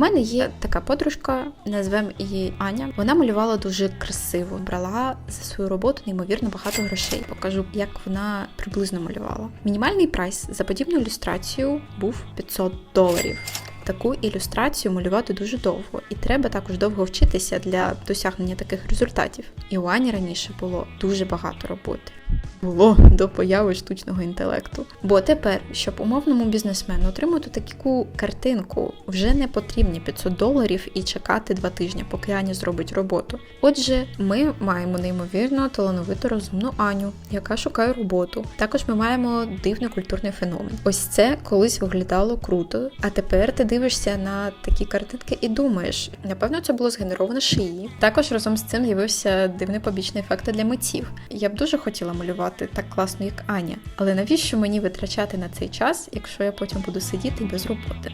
мене є така подружка, назвемо її Аня. Вона малювала дуже красиво, брала за свою роботу неймовірно багато грошей. Покажу, як вона приблизно малювала. Мінімальний прайс за подібну ілюстрацію був 500 доларів. Таку ілюстрацію малювати дуже довго, і треба також довго вчитися для досягнення таких результатів. І у Ані раніше було дуже багато роботи. Було до появи штучного інтелекту. Бо тепер, щоб умовному бізнесмену отримати таку картинку, вже не потрібні 500 доларів і чекати два тижні, поки Аня зробить роботу. Отже, ми маємо неймовірно талановиту розумну Аню, яка шукає роботу. Також ми маємо дивний культурний феномен. Ось це колись виглядало круто, а тепер ти дивишся на такі картинки і думаєш, напевно, це було згенеровано шиї. Також разом з цим з'явився дивний побічний ефект для митців. Я б дуже хотіла малювати так класно, як Аня, але навіщо мені витрачати на цей час, якщо я потім буду сидіти без роботи?